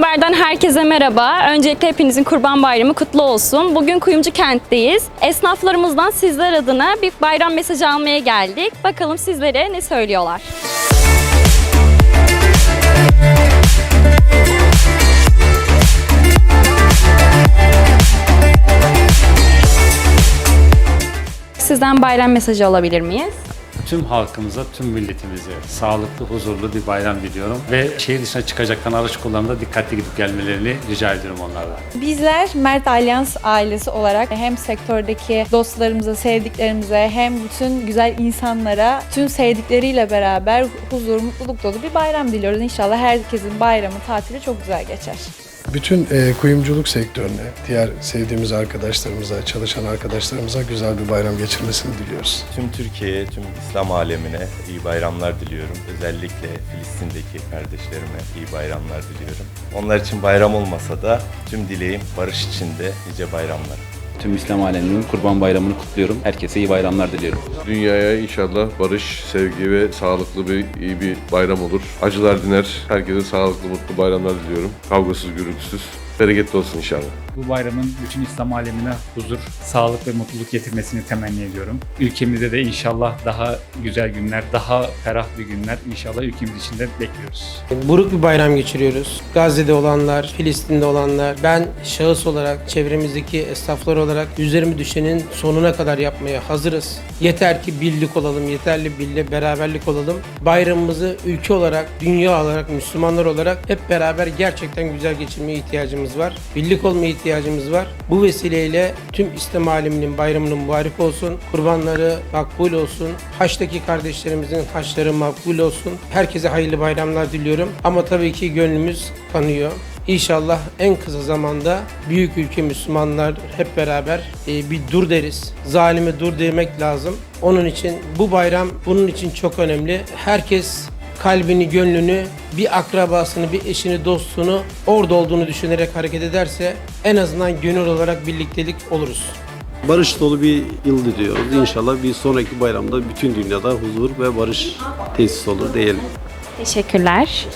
Haber'den herkese merhaba. Öncelikle hepinizin Kurban Bayramı kutlu olsun. Bugün Kuyumcu kentteyiz. Esnaflarımızdan sizler adına bir bayram mesajı almaya geldik. Bakalım sizlere ne söylüyorlar. Sizden bayram mesajı alabilir miyiz? Tüm halkımıza, tüm milletimize sağlıklı, huzurlu bir bayram diliyorum. Ve şehir dışına çıkacaktan araç kullanımda dikkatli gidip gelmelerini rica ediyorum onlardan. Bizler Mert Alyans ailesi olarak hem sektördeki dostlarımıza, sevdiklerimize hem bütün güzel insanlara tüm sevdikleriyle beraber huzur, mutluluk dolu bir bayram diliyoruz. İnşallah herkesin bayramı, tatili çok güzel geçer. Bütün e, kuyumculuk sektörüne, diğer sevdiğimiz arkadaşlarımıza, çalışan arkadaşlarımıza güzel bir bayram geçirmesini diliyoruz. Tüm Türkiye'ye, tüm İslam alemine iyi bayramlar diliyorum. Özellikle Filistin'deki kardeşlerime iyi bayramlar diliyorum. Onlar için bayram olmasa da tüm dileğim barış içinde nice bayramlar. Tüm İslam aleminin Kurban Bayramı'nı kutluyorum. Herkese iyi bayramlar diliyorum. Dünyaya inşallah barış, sevgi ve sağlıklı bir iyi bir bayram olur. Acılar diner. Herkese sağlıklı, mutlu bayramlar diliyorum. Kavgasız, gürültüsüz. Bereketli olsun inşallah. Bu bayramın bütün İslam alemine huzur, sağlık ve mutluluk getirmesini temenni ediyorum. Ülkemizde de inşallah daha güzel günler, daha ferah bir günler inşallah ülkemiz için de bekliyoruz. Buruk bir bayram geçiriyoruz. Gazze'de olanlar, Filistin'de olanlar, ben şahıs olarak, çevremizdeki esnaflar olarak üzerime düşenin sonuna kadar yapmaya hazırız. Yeter ki birlik olalım, yeterli birlik, beraberlik olalım. Bayramımızı ülke olarak, dünya olarak, Müslümanlar olarak hep beraber gerçekten güzel geçirmeye ihtiyacımız var. Birlik olmaya ihtiyacımız var. Bu vesileyle tüm İslam aleminin bayramının mübarek olsun. Kurbanları makbul olsun. Haçtaki kardeşlerimizin haçları makbul olsun. Herkese hayırlı bayramlar diliyorum. Ama tabii ki gönlümüz kanıyor. İnşallah en kısa zamanda büyük ülke Müslümanlar hep beraber e, bir dur deriz. Zalime dur demek lazım. Onun için bu bayram bunun için çok önemli. Herkes kalbini, gönlünü, bir akrabasını, bir eşini, dostunu orada olduğunu düşünerek hareket ederse en azından gönül olarak birliktelik oluruz. Barış dolu bir yıl diliyoruz. İnşallah bir sonraki bayramda bütün dünyada huzur ve barış tesis olur diyelim. Teşekkürler.